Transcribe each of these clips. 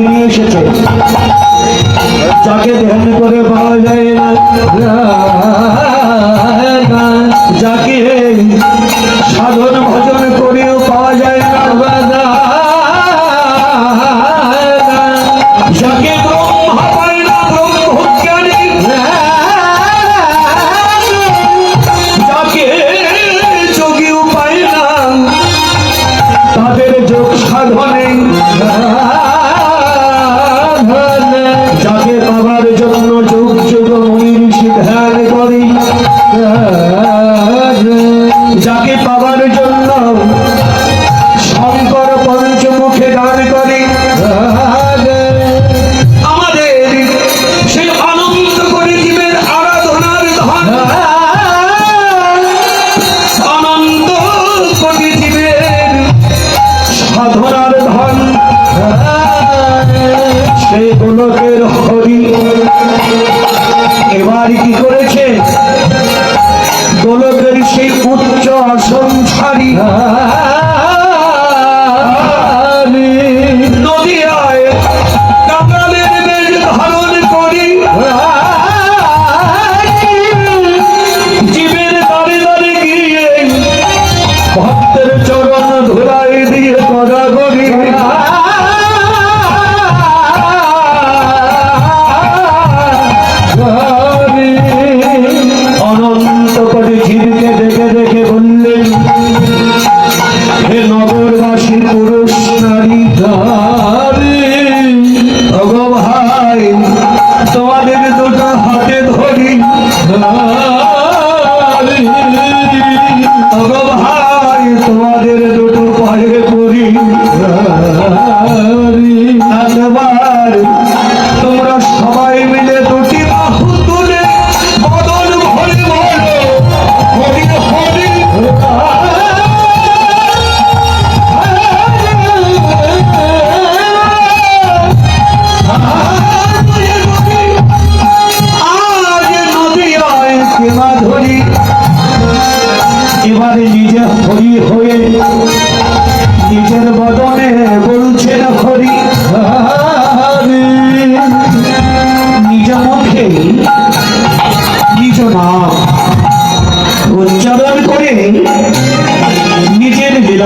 এবার এসেছে। যাকে ধ্যান করে পাওয়া যায় না। সাধনার ধন। সেই গোলকের হরি। এবার কি করেছে? গোলকের সেই উচ্চ আসন ছাড়ি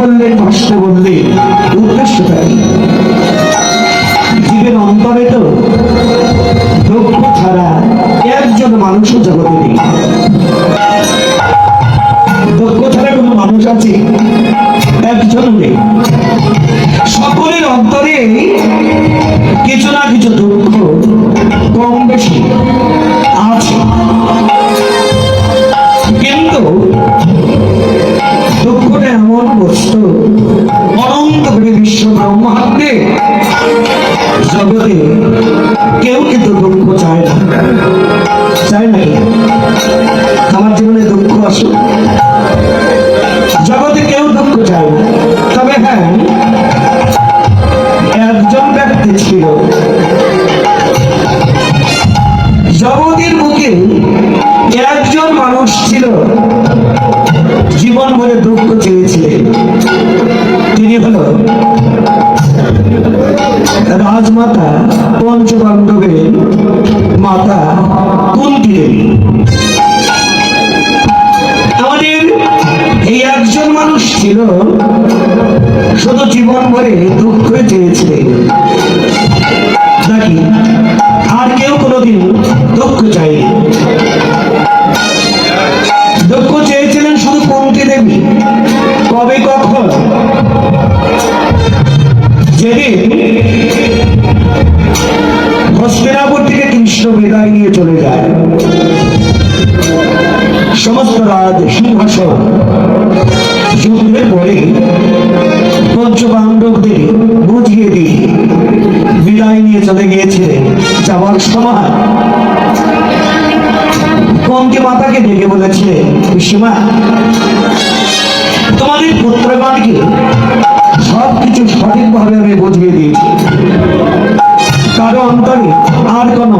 বললেন ভাসতে বললেন উদ্দেশ্যটা কি? জীবের অন্তরে তো দুঃখ ছাড়া একজন মানুষও জগতে নেই। দুঃখ ছাড়া কোনো মানুষ আছে? একজন নেই। সকলের অন্তরে কিছু না কিছু দুঃখ কম বেশি। জগতে কেউ কিন্তু দুঃখ চায় না। চায় না আমার জীবনে দুঃখ আসুক জগতে কেউ দুঃখ চায় না। তবে হ্যাঁ একজন ব্যক্তি ছিল। জগতের বুকে একজন মানুষ ছিল। জীবন ভরে দুঃখ চেয়েছিলেন। তিনি হলো রাজমাতা পঞ্চপাণ্ডবের মাতা কুন্তি দেবী আমাদের এই একজন মানুষ ছিল, শুধু জীবন ভরে দুঃখ চেয়েছিলেন। যুদ্ধের পরে পঞ্চপাণ্ডবদের বুঝিয়ে দিয়ে বিদায় নিয়ে চলে গিয়েছিলেন যাওয়ার সময়। কমকে মাতাকে ডেকে বলেছিলেন সীমা তোমাদের পুত্রগণকে সব কিছু সঠিকভাবে আমি বুঝিয়ে দিয়েছি। কারও অন্তরে আর কোনো